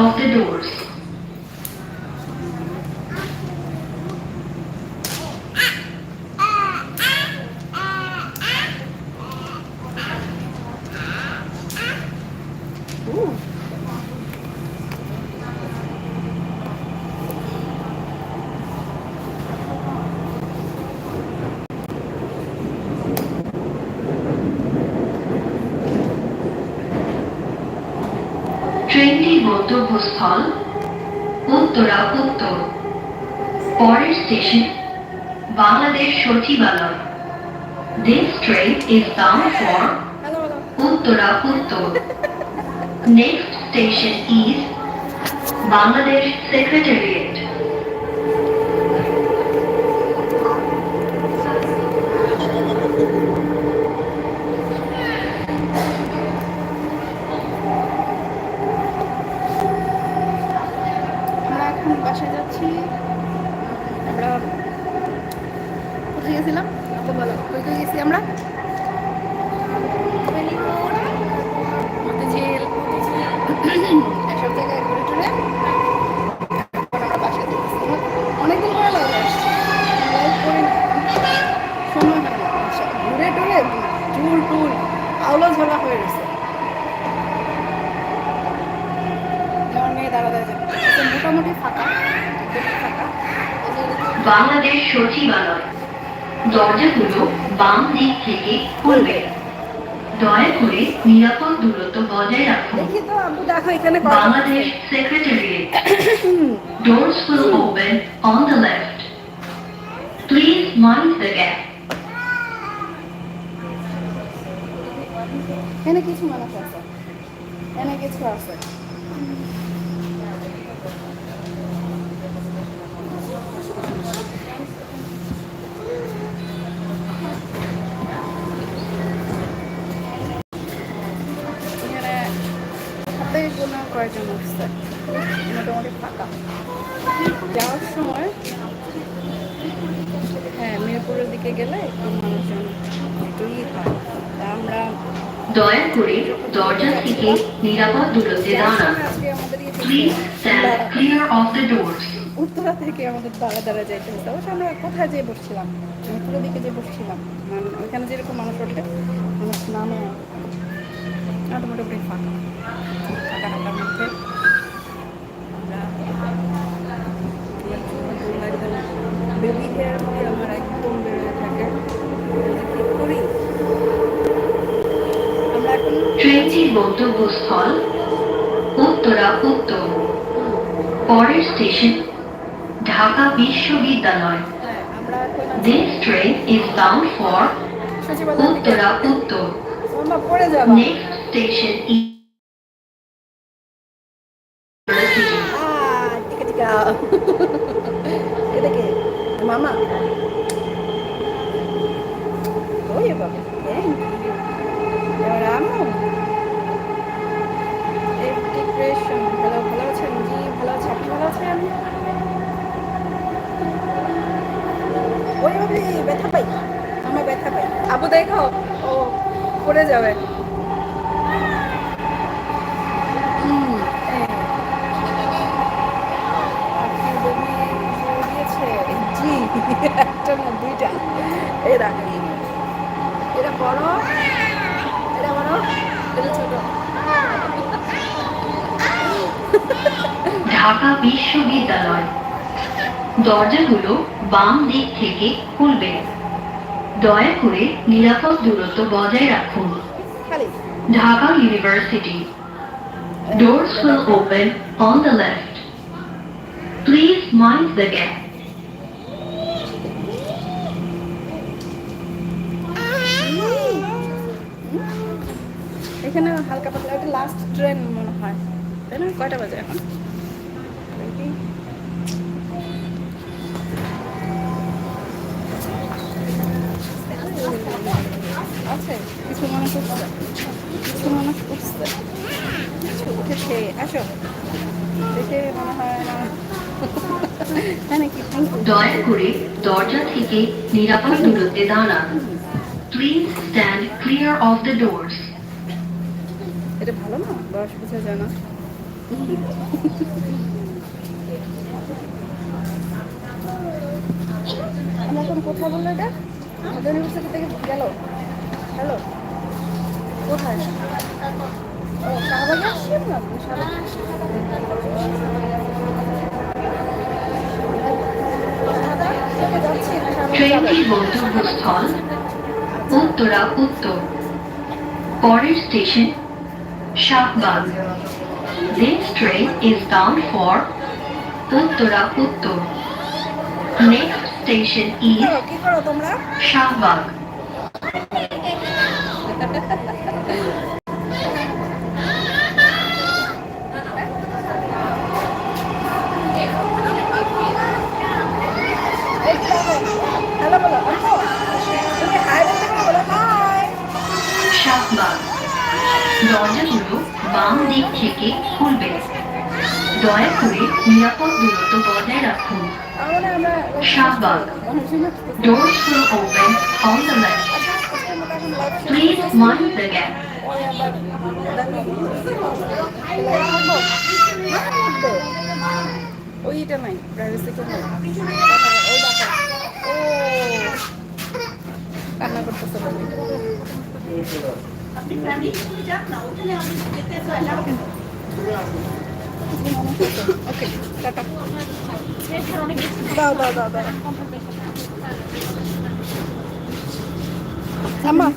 of the doors. ট্রেনটির গন্তব্যস্থল উত্তরা উত্তর। পরের station, Bangladesh Sachibalay. This train is দাম for Uttara Uttar. Next station is Bangladesh Secretariat আমরা এখন বাসায় যাচ্ছি। আমরা কোথায় গেছিলাম? তো বলো কই গেছি আমরা? মতিঝিল। জায়গায় ঘুরে টুরে অনেকদিন পরে লাইভ আসছি। লাইভ ঘুরে টুরে চুল টুল আউলা ঝোলা হয়ে গেছে আমার মেয়ে দাঁড়া দাঁড়া যাবে মোটামুটি ফাঁকা বাংলাদেশ সচিবালয়। দরজাগুলো বাম দিক থেকে খুলবে দয়া করে নিরাপদ দূরত্ব বজায় রাখুন Bangladesh secretariat Doors will open on the left. Please mind the gap. এখানে কিছু মানুষ আছে। এখানে কিছু আছে। যাওয়ার সময় হ্যাঁ মিরপুরের দিকে গেলে একটু মানুষজন একটু ই হয় আমরা দয়া করে দরজা থেকে নিরাপদ দূরত্বে দাঁড়ান. উত্তরা থেকে আমাদের দাঁড়া দাঁড়া যাইতে হতো অবশ্য আমরা কোথায় যেয়ে বসছিলাম? উত্তরের দিকে যে বসছিলাম। মানে ওইখানে যেরকম মানুষ ওঠে মানুষ নামে আর মোটামুটি ফাঁকা। ট্রেনটির গন্তব্যস্থল উত্তরা উত্তর পরের station Dhaka Bishwabidyalay This train is bound for Uttara Uttar Next station is University. Ah, tika tika. ওই বাবা থ্যাংক ইউ এবার আমু। ডিপ্রেশন ভালো ভালো আছেন জি? ভালো আছে, আপনি ভালো আছেন? ওই বাবলি ব্যথা পাই, আমার ব্যথা পাই। আপু দেখো ও, পড়ে যাবে হুম এই। আপনি বমি দিয়েছে জি একটা না দুইটা এই রাখি এটা বড় এটা বড় এটা ছোট। ঢাকা বিশ্ববিদ্যালয়। দরজাগুলো বাম দিক থেকে খুলবে। দয়া করে নিরাপদ দূরত্ব বজায় রাখুন। Dhaka University. Doors will open on the left. Please mind the gap. এখানে হালকা পাতলা একটা লাস্ট ট্রেন মনে হয়। তাই না? কয়টা বাজে এখন। আছে, কিছু মানুষ উঠছে কিছু উঠছে কিছু উঠেছে আসো। দেখে মনে হয় না। দয়া করে দরজা থেকে নিরাপদ দূরত্বে দাঁড়ান। Please stand clear of the doors. এটা ভালো না? বয়স বোঝা যায় না। আমরা এখন কোথায় বলল এটা ইউনিভার্সিটি থেকে গেল। হ্যালো? কোথায়? ও শাহবাগে আসছি না? উত্তরা উত্তর। পরের station Shahbag. This train is bound for Uttara Uttar Next station is করো, কি করো তোমরা শাহবাগ হ্যালো বলো আম্মু তুমি হাই বলতে পারো বলো হাই শাহবাগ দরজাগুলো বাম দিক থেকে খুলবে দয়া করে নিরাপদ দূরত্ব বজায় রাখুন। অনুশীলন Doors will open on the left. Please mind the gap. ওইটা নাই প্রাইভেসি নাই। ওকে টাটা দাও দাও দাও দাও আম্মা